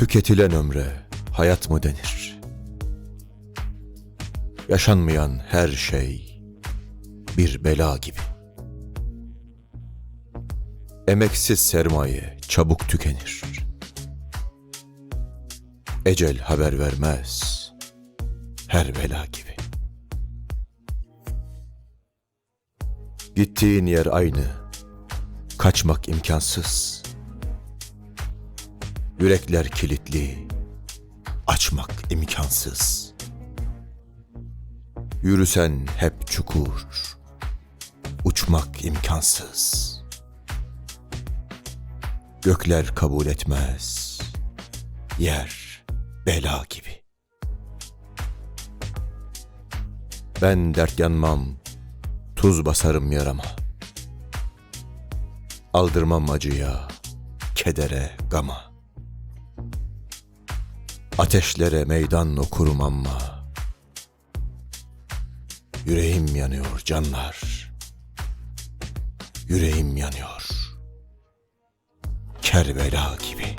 Tüketilen ömre hayat mı denir? Yaşanmayan her şey bir bela gibi. Emeksiz sermaye çabuk tükenir. Ecel haber vermez her bela gibi. Gittiğin yer aynı, kaçmak imkansız. Yürekler kilitli, açmak imkansız. Yürüsen hep çukur, uçmak imkansız. Gökler kabul etmez, yer bela gibi. Ben dert yanmam, tuz basarım yarama. Aldırmam acıya, kedere, gama. Ateşlere meydan okurum ama Yüreğim yanıyor canlar. Yüreğim yanıyor. Kerbela gibi